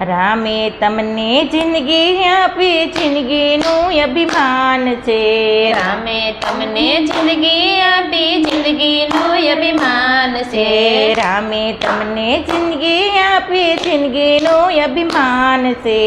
રામે તમને જિંદગી આપી જિંદગીનું અભિમાન છે રામે તમને જિંદગી આપી જિંદગીનું અભિમાન છે રામે તમને જિંદગી આપી જિંદગીનું અભિમાન છે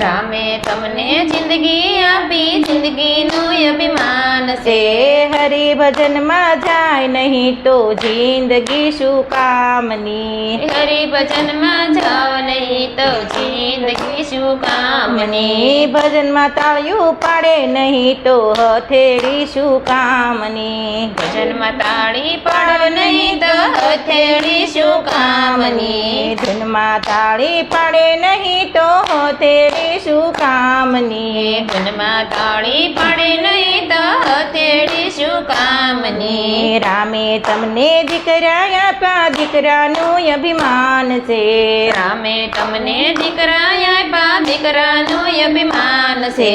રામે તમને જિંદગી આપી જિંદગીનું અભિમાન છે છે હરિ ભજનમાં જાય નહીં તો જિંદગી શું કામની હરિ ભજનમાં જાઓ નહીં તો જિંદગી શું કામની મની ભજનમાં તાળિયું પાડે નહીં તો હથેળી શું કામની ભજનમાં તાળી પાડો નહીં તો હથેળી શું કામની ધનમાં તાળી પાડે નહીં તો હથેળી શું કામની ધનમાં તાળી પાડે નહીં તો હથેળી શું કામની રામે તમને દીકરા આપ્યા દીકરાનું અભિમાન છે. રામે તમને દીકરા આપ્યા દીકરાનો અભિમાન છે.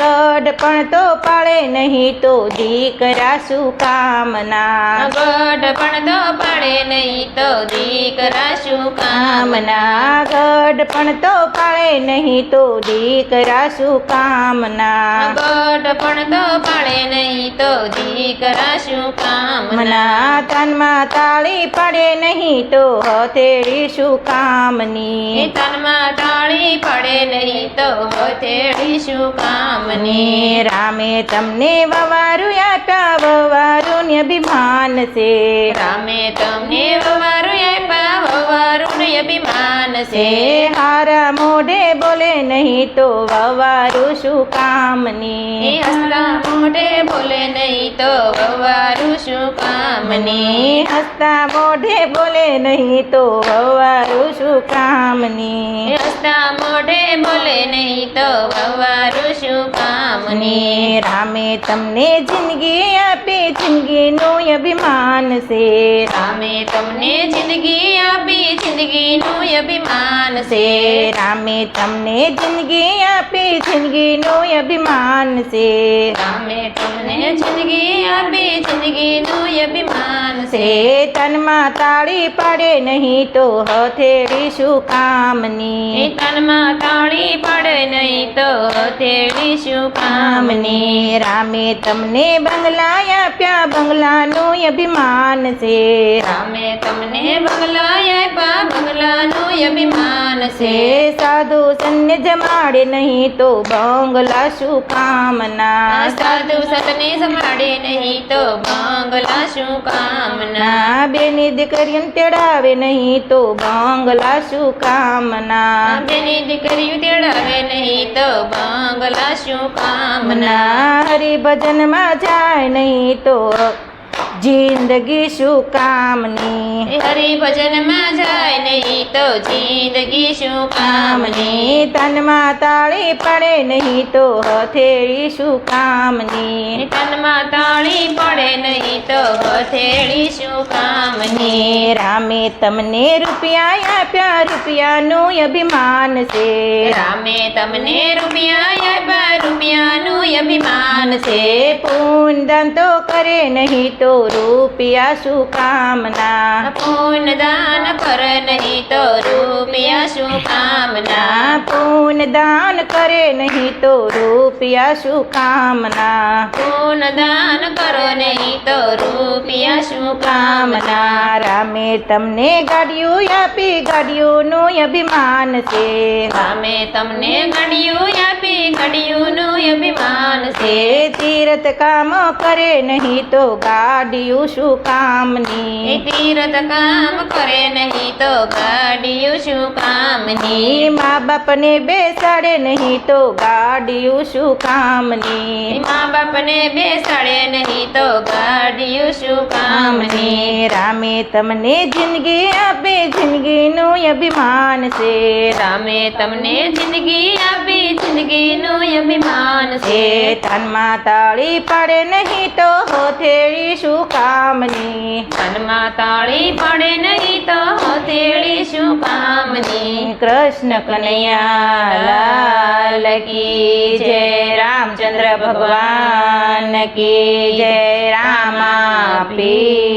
ગઢ પણ તો પાડે નહીં તો દીકરા શું કામના? ગઢ પણ તો પાડે નહીં તો દીકરા શું કામના? ગઢ પણ તો પાડે નહીં તો દીકરા શું કામના? ગઢ પણ તો પાડે નહીં તો દીકરા શું કામના? તનમાં તાળી પાડે નહીં તો હથેળી શું કામની? તનમાં તાળી પડે નહીં તો હથેળી શું કામની રામે તમને વવારું યાતા વવારું અભિમાન છે. રામે તમને વવારું યાતા વવારું અભિમાન છે હારા મોઢે બોલે નહીં તો વવારું શું કામની હારા મોઢે બોલે નહીં તો વવારું શું કામની મની હસતા મોઢે બોલે નહીં તો વવારું શું કામની એ હસતા મોઢે બોલે નહીં તો વવારું શું કામની ને રામે તમને જિંદગી આપી જિંદગીનું અભિમાન છે રામે તમને જિંદગી આપી જિંદગીનું અભિમાન છે છે રામે તમને જિંદગી આપી જિંદગીનું અભિમાન છે રામે તમને જિંદગી આપી જિંદગીનું અભિમાન છે. તનમાં તાળી પડે નહીં તો હથેળી શું કામની? તનમાં તાળી પડે નહીં તો હથેળી શું કામની? રામે તમને બંગલા આપ્યા બંગલાનું અભિમાન છે. રામે તમને બંગલા આપ્યા બંગલાનું અભિમાન છે. સાધુ સન્ય જમાડે નહીં તો બંગલા શું કામના સાધુ સતને જમાડે નહીં તો બંગલા શું કામના બેની દીકરીને તેડાવે નહીં તો બંગલા શું કામના બેની દીકરીઓ તેડાવે નહીં તો બંગલા શું કામના હરિભજનમાં જાય નહીં તો જિંદગી શું કામની? હરી ભજનમાં જાય નહીં તો જિંદગી શું કામની? તનમાં તાળી પડે નહીં તો હથેળી શું કામની? તનમાં તાળી પડે નહીં તો હથેળી શું કામની? રામે તમને રૂપિયા આપ્યા રૂપિયાનું અભિમાન છે. રામે તમને રૂપિયા આપ્યા રૂપિયાનું અભિમાન છે. છે પૂનદાન તો કરે નહીં તો રૂપિયા શું કામના? પૂન દાન કરે નહીં તો રૂપિયા શું કામના? પૂન દાન કરે નહીં તો રૂપિયા શું કામના? પૂન દાન કરો નહીં તો રૂપિયા શું કામના કામના રામે તમને ગાડીઓ આપી ગાડીઓનું અભિમાન છે રામે તમને ઘડિયું આપી ઘડિયુંનું અભિમાન છે છે તીરથ કામ કરે નહીં તો ગાડીયું શું એ કામની તીરથ કામ કરે નહીં તો ગાડીયું શું કામની ની મા બાપને બેસાડે નહીં તો ગાડીયું શું કામની મા બાપને બેસાડે નહીં તો ગાડીયું શું કામની રામે તમને જિંદગી આપે જિંદગીનું અભિમાન છે. રામે તમને જિંદગી આપી જિંદગીનું અભિમાન છે. છે તનમાં તાળી પાડે નહીં તો હોથેળી શું કામની તનમાં તાળી પડે નહીં તો હોથેળી શું કામની કૃષ્ણ કનૈયા લાલ કી જય રામચંદ્ર ભગવાન. કી જય રામા પીર